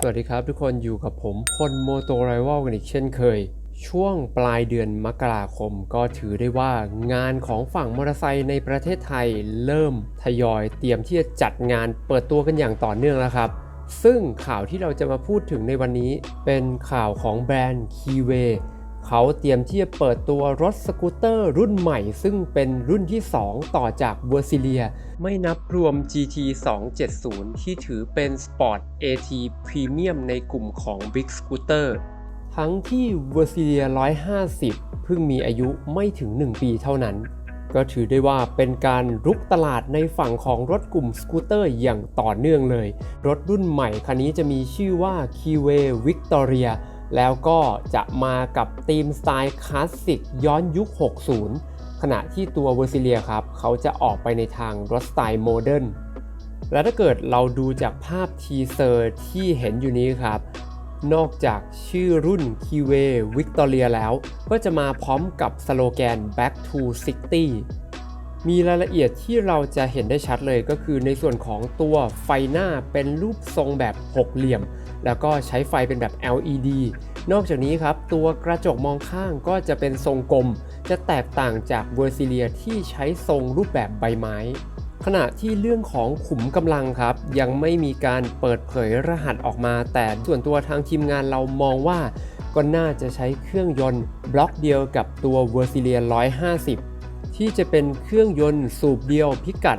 สวัสดีครับทุกคนอยู่กับผมพลโมโตไรวัลกันอีกเช่นเคย ช่วงปลายเดือนมกราคมก็ถือได้ว่างานของฝั่งมอเตอร์ไซค์ในประเทศไทยเริ่มทยอยเตรียมที่จะจัดงานเปิดตัวกันอย่างต่อเนื่องแล้วครับ ซึ่งข่าวที่เราจะมาพูดถึงในวันนี้เป็นข่าวของแบรนด์คีเว เขาเตรียมที่จะเปิดตัวรถสกูตเตอร์รุ่นใหม่ ซึ่งเป็นรุ่นที่ 2 ต่อจาก v e r s i l i a ไม่นับรวม GT 270 ที่ถือเป็น Sport AT Premium ในกลุ่มของ Big Scooter ทั้งที่ v e r s i l i a 150 เพิ่งมีอายุไม่ถึง 1 ปีเท่านั้น ก็ถือได้ว่าเป็นการรุกตลาดในฝั่งของรถกลุ่มสกูตเตอร์อย่างต่อเนื่องเลย รถรุ่นใหม่คันนี้จะมีชื่อว่า Keyway Victoria แล้วก็จะมากับธีมสไตล์คลาสสิกย้อนยุค 60 ขณะที่ตัว v e r s i l i a ครับ เขาจะออกไปในทางรถสไตล์โมเดิร์นและถ้าเกิดเราดูจากภาพทีเซอร์ที่เห็นอยู่นี้ครับ นอกจากชื่อรุ่น Keyway Victoria แล้ว ก็จะมาพร้อมกับสโลแกน Back to 60 มีรายละเอียดที่เราจะเห็นได้ชัดเลยก็คือในส่วนของตัวไฟหน้าเป็นรูปทรงแบบหกเหลี่ยม แล้วก็ใช้ไฟเป็นแบบ LED นอกจากนี้ครับ ตัวกระจกมองข้างก็จะเป็นทรงกลม จะแตกต่างจากเวอร์ซิเลียที่ใช้ทรงรูปแบบใบไม้ ขณะที่เรื่องของขุมกำลังครับ ยังไม่มีการเปิดเผยรหัสออกมา แต่ส่วนตัวทางทีมงานเรามองว่า ก็น่าจะใช้เครื่องยนต์บล็อกเดียวกับตัว v e r s i l i a 150ที่จะเป็นเครื่องยนต์สูบเดียวพิกัด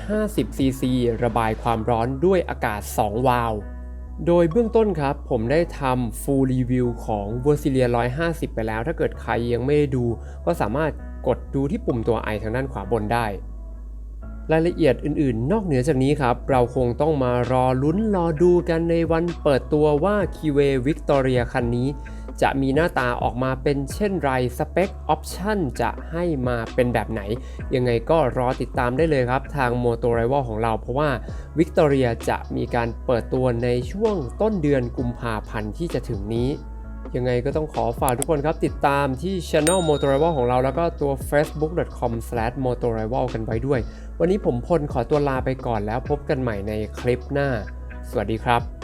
150 ซีซี ระบายความร้อนด้วยอากาศ 2 วาล์ว โดยเบื้องต้นครับผมได้ทำ full review ของ v e r s i l i a 150 ไปแล้ว ถ้าเกิดใครยังไม่ได้ดู ก็สามารถกดดูที่ปุ่มตัว i ทางด้านขวาบนได้ รายละเอียดอื่นๆ นอกเหนือจากนี้ครับ เราคงต้องมารอลุ้นรอดูกันในวันเปิดตัวว่า k i w a Victoria คันนี้ จะมีหน้าตาออกมาเป็นเช่นไรสเปคออปชั่นจะให้มาเป็นแบบไหน ยังไงก็รอติดตามได้เลยครับทาง m o t o r i v a l ของเรา เพราะว่า Victoria จะมีการเปิดตัวในช่วงต้นเดือนกุมภาพันธ์ที่จะถึงนี้ ยังไงก็ต้องขอฝากทุกคนครับ ติดตามที่ Channel m o t o r i v a l ของเราแล้วก็ตัว facebook.com/motorival กันไว้ด้วย วันนี้ผมพลขอตัวลาไปก่อนแล้วพบกันใหม่ในคลิปหน้า สวัสดีครับ